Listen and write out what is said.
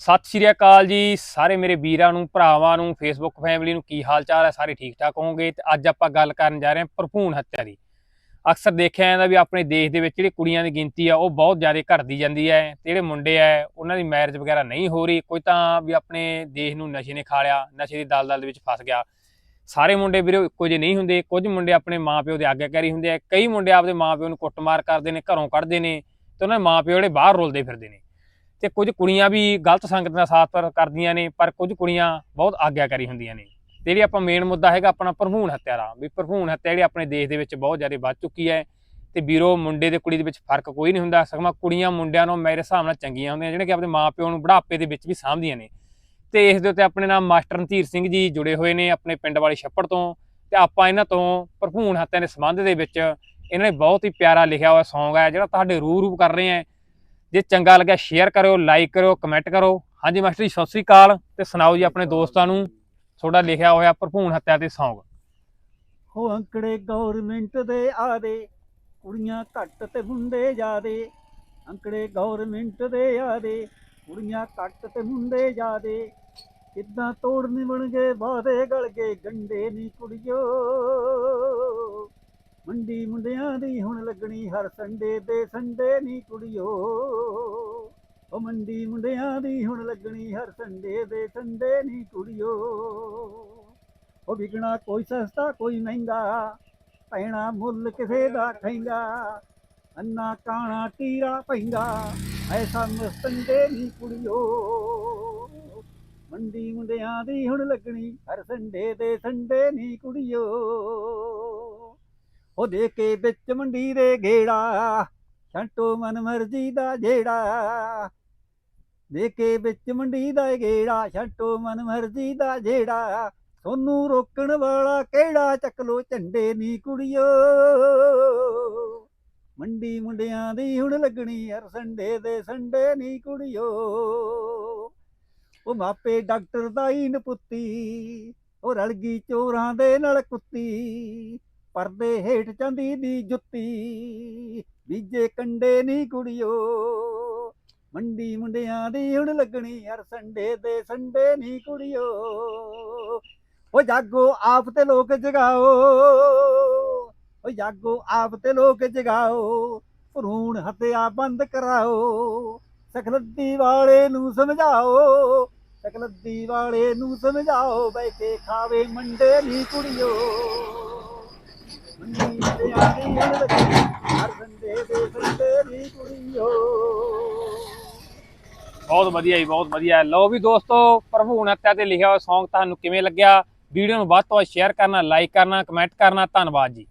ਸਤਿ ਸ਼੍ਰੀ ਅਕਾਲ ਜੀ। ਸਾਰੇ ਮੇਰੇ ਵੀਰਾਂ ਨੂੰ, ਭਰਾਵਾਂ ਨੂੰ ਫੇਸਬੁੱਕ ਫੈਮਿਲੀ ਨੂੰ ਕੀ ਹਾਲ ਚਾਲ ਹੈ? ਸਾਰੇ ਠੀਕ ਠਾਕ ਹੋਵੋਗੇ? ਤੇ ਅੱਜ ਆਪਾਂ ਗੱਲ ਕਰਨ ਜਾ ਰਹੇ ਹਾਂ ਭਰਪੂਣ ਹੱਤਿਆ ਦੀ। ਅਕਸਰ ਦੇਖਿਆ ਜਾਂਦਾ ਵੀ ਆਪਣੇ ਦੇਸ਼ ਦੇ ਵਿੱਚ ਜਿਹੜੀ ਕੁੜੀਆਂ ਦੀ ਗਿਣਤੀ ਆ, ਉਹ ਬਹੁਤ ਜ਼ਿਆਦਾ ਘਟਦੀ ਜਾਂਦੀ ਹੈ। ਤੇ ਜਿਹੜੇ ਮੁੰਡੇ ਆ, ਉਹਨਾਂ ਦੀ ਮੈਰਿਜ ਵਗੈਰਾ ਨਹੀਂ ਹੋ ਰਹੀ। ਕੋਈ ਤਾਂ ਵੀ ਆਪਣੇ ਦੇਸ਼ ਨੂੰ ਨਸ਼ੇ ਨੇ ਖਾ ਲਿਆ, ਨਸ਼ੇ ਦੀ ਦਲਦਲ ਦੇ ਵਿੱਚ ਫਸ ਗਿਆ। ਸਾਰੇ ਮੁੰਡੇ ਵੀਰੋ ਇੱਕੋ ਜਿਹੇ ਨਹੀਂ ਹੁੰਦੇ। ਕੁਝ ਮੁੰਡੇ ਆਪਣੇ ਮਾਪਿਓ ਦੇ ਆਗਿਆਕਾਰੀ ਹੁੰਦੇ ਆ। ਕਈ ਮੁੰਡੇ ਆਪਦੇ ਮਾਪਿਓ ਨੂੰ ਕੁੱਟਮਾਰ ਕਰਦੇ ਨੇ, ਘਰੋਂ ਕੱਢਦੇ ਨੇ ਤੇ ਉਹਨਾਂ ਦੇ ਮਾਪਿਓ ਜਿਹੜੇ ਬਾਹਰ ਰੁਲਦੇ ਫਿਰਦੇ ਨੇ। ਤੇ ਕੁਝ ਕੁੜੀਆਂ ਵੀ ਗਲਤ ਸੰਗਤ ਦਾ ਸਾਥ ਪਰ ਕਰਦੀਆਂ ਨੇ, ਪਰ ਕੁਝ ਕੁੜੀਆਂ ਬਹੁਤ ਆਗਿਆਕਾਰੀ ਹੁੰਦੀਆਂ ਨੇ। ਤੇ ਜਿਹੜੀ ਆਪਾਂ ਮੇਨ ਮੁੱਦਾ ਹੈਗਾ ਆਪਣਾ ਭਰਪੂਣ ਹੱਤਿਆ ਦਾ ਵੀ ਭਰਪੂਣ ਹੱਤਿਆ ਜਿਹੜੀ ਆਪਣੇ ਦੇਸ਼ ਦੇ ਵਿੱਚ ਬਹੁਤ ਜ਼ਿਆਦਾ ਵੱਧ ਚੁੱਕੀ ਹੈ ਤੇ ਵੀਰੋ, ਮੁੰਡੇ ਤੇ ਕੁੜੀ ਦੇ ਵਿੱਚ ਫ਼ਰਕ ਕੋਈ ਨਹੀਂ ਹੁੰਦਾ, ਸਗੋਂ ਕੁੜੀਆਂ ਮੁੰਡਿਆਂ ਨੂੰ ਮੇਰੇ ਹਿਸਾਬ ਨਾਲ ਚੰਗੀਆਂ ਹੁੰਦੀਆਂ, ਜਿਹੜੇ ਕਿ ਆਪਣੇ ਮਾਪਿਓ ਨੂੰ ਬੁਢਾਪੇ ਦੇ ਵਿੱਚ ਵੀ ਸਾਂਭਦੀਆਂ ਨੇ। ਤੇ ਇਸ ਦੇ ਉੱਤੇ ਆਪਣੇ ਨਾਲ ਮਾਸਟਰ ਰਣਧੀਰ ਸਿੰਘ ਜੀ ਜੁੜੇ ਹੋਏ ਨੇ ਆਪਣੇ ਪਿੰਡ ਵਾਲੇ ਛੱਪੜ ਤੋਂ ਤੇ ਆਪਾਂ ਇਹਨਾਂ ਤੋਂ ਭਰਪੂਣ ਹੱਤਿਆ ਦੇ ਸੰਬੰਧ ਦੇ ਵਿੱਚ ਇਹਨਾਂ ਨੇ ਬਹੁਤ ਹੀ ਪਿਆਰਾ ਲਿਖਿਆ ਹੋਇਆ ਸੌਂਗ ਹੈ, ਜਿਹੜਾ ਤੁਹਾਡੇ ਰੂਹ ਰੂ ਕਰ ਰਹੇ ਹੈ। ਜੇ ਚੰਗਾ ਲੱਗਿਆ ਸ਼ੇਅਰ ਕਰਿਓ ਲਾਈਕ ਕਰਿਓ ਕਮੈਂਟ ਕਰੋ ਹਾਂਜੀ ਮਾਸਟਰ ਜੀ, ਸਤਿ ਸ੍ਰੀ ਅਕਾਲ ਤੇ ਸੁਣਾਓ ਜੀ ਆਪਣੇ ਦੋਸਤਾਂ ਨੂੰ। ਤੁਹਾਡਾ ਲਿਖਿਆ ਹੋਇਆ ਭਰਪੂਣ ਹੱਤਿਆ ਤੇ Song ਹੋ ਅੰਕੜੇ ਗਵਰਨਮੈਂਟ ਦੇ ਆਦੇ, ਕੁੜੀਆਂ ਘੱਟ ਤੇ ਮੁੰਡੇ ਜ਼ਿਆਦੇ ਅੰਕੜੇ ਗਵਰਨਮੈਂਟ ਦੇ ਆਦੇ, ਕੁੜੀਆਂ ਘੱਟ ਤੇ ਮੁੰਡੇ ਜ਼ਿਆਦੇ ਕਿੱਦਾਂ ਤੋੜਨੇ ਬਣ ਗਏ ਵਾਦੇ ਗਲ ਗਏ ਗੰਡੇ ਨੀ ਕੁੜੀਓ। ਮੰਡੀ ਮੁੰਡਿਆਂ ਦੀ ਹੁਣ ਲੱਗਣੀ, ਹਰ ਸੰਡੇ ਦੇ ਸੰਡੇ ਨੀ ਕੁੜੀਓ। ਉਹ ਮੰਡੀ ਮੁੰਡਿਆਂ ਦੀ ਹੁਣ ਲੱਗਣੀ ਹਰ ਸੰਡੇ ਦੇ ਸੰਡੇ ਨੀ ਕੁੜੀਓ। ਉਹ ਵਿਕਣਾ ਕੋਈ ਸਸਤਾ, ਕੋਈ ਮਹਿੰਗਾ, ਪੈਣਾ ਮੁੱਲ ਕਿਸੇ ਦਾ ਖੈਂਗਾ ਅੰਨਾ ਕਾਣਾ ਟੀਰਾ ਪੈਂਦਾ ਐਸਾ ਮਸਤੰਦੇ ਨਹੀਂ ਕੁੜੀਓ। ਮੰਡੀ ਮੁੰਡਿਆਂ ਦੀ ਹੁਣ ਲੱਗਣੀ ਹਰ ਸੰਡੇ ਦੇ ਸੰਡੇ ਨਹੀਂ ਕੁੜੀਓ। ਉਹ ਦੇ ਕੇ ਵਿੱਚ ਮੰਡੀ ਦੇ ਗੇੜਾ, ਛੰਟੋ ਮਨ ਮਰਜ਼ੀ ਦਾ ਜਿਹੜਾ ਦੇ ਕੇ ਵਿੱਚ ਮੰਡੀ ਦਾ ਗੇੜਾ ਛੱਟੋ ਮਨ ਮਰਜ਼ੀ ਦਾ ਜਿਹੜਾ ਸੋਨੂੰ ਰੋਕਣ ਵਾਲਾ ਕਿਹੜਾ? ਚੱਕ ਲੋ ਝੰਡੇ ਨੀ ਕੁੜੀਓ। ਮੰਡੀ ਮੁੰਡਿਆਂ ਦੀ ਹੁਣ ਲੱਗਣੀ ਹਰ ਸੰਡੇ ਦੇ, ਸੰਡੇ ਨੀ ਕੁੜੀਓ। ਉਹ ਮਾਪੇ ਡਾਕਟਰ ਦਾ ਹੀ ਨਪੁੱਤੀ, ਉਹ ਰਲ ਗਈ ਚੋਰਾਂ ਦੇ ਨਾਲ ਕੁੱਤੀ। ਪਰਦੇ ਹੇਠ ਚੰਦੀ ਦੀ ਜੁੱਤੀ, ਬੀਜੇ ਕੰਡੇ ਨੀ ਕੁੜੀਓ। ਮੰਡੀ ਮੁੰਡਿਆਂ ਦੀ ਹੁਣ ਲੱਗਣੀ ਹਰ ਸੰਡੇ ਦੇ ਸੰਡੇ ਨੀ ਕੁੜੀਓ। ਓ ਜਾਗੋ ਆਪ ਤੇ ਲੋਕ ਜਗਾਓ। ਓ ਜਾਗੋ ਆਪ ਤੇ ਲੋਕ ਜਗਾਓ। ਭਰੂਣ ਹੱਤਿਆ ਬੰਦ ਕਰਾਓ। ਸਕਲੱਦੀ ਵਾਲੇ ਨੂੰ ਸਮਝਾਓ। ਸਕਲੱਦੀ ਵਾਲੇ ਨੂੰ ਸਮਝਾਓ ਬੈ ਕੇ ਖਾਵੇ ਮੰਡੇ ਨੀ ਕੁੜੀਓ। ਮੰਡੀ ਤੇ ਆਣੀ ਹਰ ਸੰਡੇ ਦੇ ਸੰਡੇ ਨੀ ਕੁੜੀਓ। ਬਹੁਤ ਵਧੀਆ ਜੀ, ਬਹੁਤ ਵਧੀਆ। ਲਓ ਵੀ ਦੋਸਤੋ, ਪ੍ਰਭੂ ਨੱਤਿਆ ਤੇ ਲਿਖਿਆ ਹੋਇਆ Song ਤੁਹਾਨੂੰ ਕਿਵੇਂ ਲੱਗਿਆ? ਵੀਡੀਓ ਨੂੰ ਵੱਧ ਤੋਂ ਵੱਧ ਸ਼ੇਅਰ ਕਰਨਾ ਲਾਈਕ ਕਰਨਾ ਕਮੈਂਟ ਕਰਨਾ। ਧੰਨਵਾਦ ਜੀ।